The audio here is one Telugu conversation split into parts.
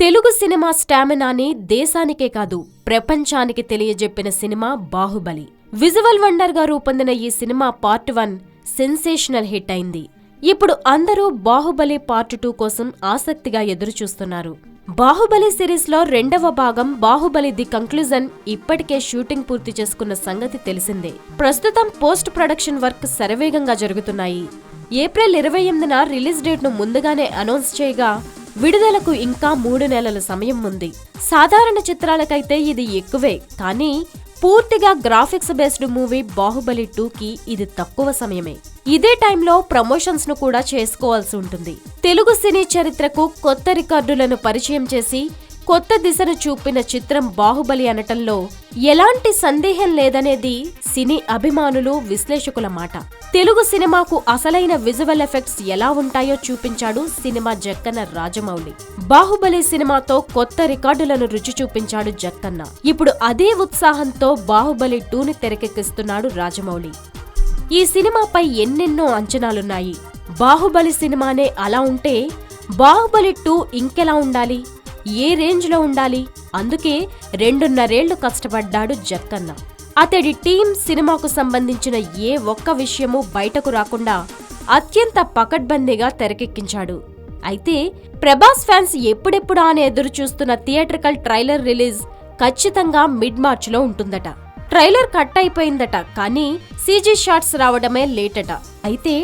తెలుగు సినిమా స్టామినాని దేశానికే కాదు ప్రపంచానికి తెలియజెప్పిన సినిమా బాహుబలి. విజువల్ వండర్గా రూపొందిన ఈ cinema part one sensational hit అయింది. ఇప్పుడు అందరూ బాహుబలి పార్ట్ టూ కోసం ఆసక్తిగా ఎదురుచూస్తున్నారు. బాహుబలి సిరీస్లో రెండవ భాగం బాహుబలి ది కంక్లూజన్ ఇప్పటికే షూటింగ్ పూర్తి చేసుకున్న సంగతి తెలిసిందే. ప్రస్తుతం పోస్ట్ ప్రొడక్షన్ వర్క్ శరవేగంగా జరుగుతున్నాయి. ఏప్రిల్ ఇరవై ఎనిమిదిన రిలీజ్ డేట్ను ముందుగానే అనౌన్స్ చేయగా విడుదలకు ఇంకా మూడు నెలల సమయం ఉంది. సాధారణ చిత్రాలకైతే ఇది ఎక్కువే కానీ పూర్తిగా గ్రాఫిక్స్ బేస్డ్ మూవీ బాహుబలి టూకి ఇది తక్కువ సమయమే. ఇదే టైంలో ప్రమోషన్స్ను కూడా చేసుకోవాల్సి ఉంటుంది. తెలుగు సినీ చరిత్రకు కొత్త రికార్డులను పరిచయం చేసి కొత్త దిశను చూపిన చిత్రం బాహుబలి అనటంలో ఎలాంటి సందేహం లేదనేది సినీ అభిమానులు విశ్లేషకుల మాట. తెలుగు సినిమాకు అసలైన విజువల్ ఎఫెక్ట్స్ ఎలా ఉంటాయో చూపించాడు సినిమా జక్కన్న రాజమౌళి. బాహుబలి సినిమాతో కొత్త రికార్డులను రుచి చూపించాడు జక్కన్న. ఇప్పుడు అదే ఉత్సాహంతో బాహుబలి టూని తెరకెక్కిస్తున్నాడు రాజమౌళి. ఈ సినిమాపై ఎన్నెన్నో అంచనాలున్నాయి. బాహుబలి సినిమానే అలా ఉంటే బాహుబలి టూ ఇంకెలా ఉండాలి? ఏ రేంజ్లో ఉండాలి? అందుకే రెండున్నరేళ్ళు కష్టపడ్డాడు జక్కన్న. అతడి టీం సినిమాకు సంబంధించిన ఏ ఒక్క విషయమూ బయటకు రాకుండా అత్యంత పకడ్బందీగా తెరకెక్కించాడు. అయితే ప్రభాస్ ఫ్యాన్స్ ఎప్పుడెప్పుడా అని ఎదురు చూస్తున్న థియేట్రికల్ ట్రైలర్ రిలీజ్ ఖచ్చితంగా మిడ్ మార్చ్లో ఉంటుందట. ట్రైలర్ కట్ అయిపోయిందట కానీ సీజీ షాట్స్ రావడమే లేటట. అయితే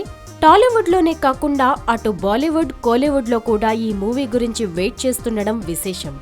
టాలీవుడ్లోనే కాకుండా అటు బాలీవుడ్ కోలీవుడ్లో కూడా ఈ మూవీ గురించి వెయిట్ చేస్తుండడం విశేషం.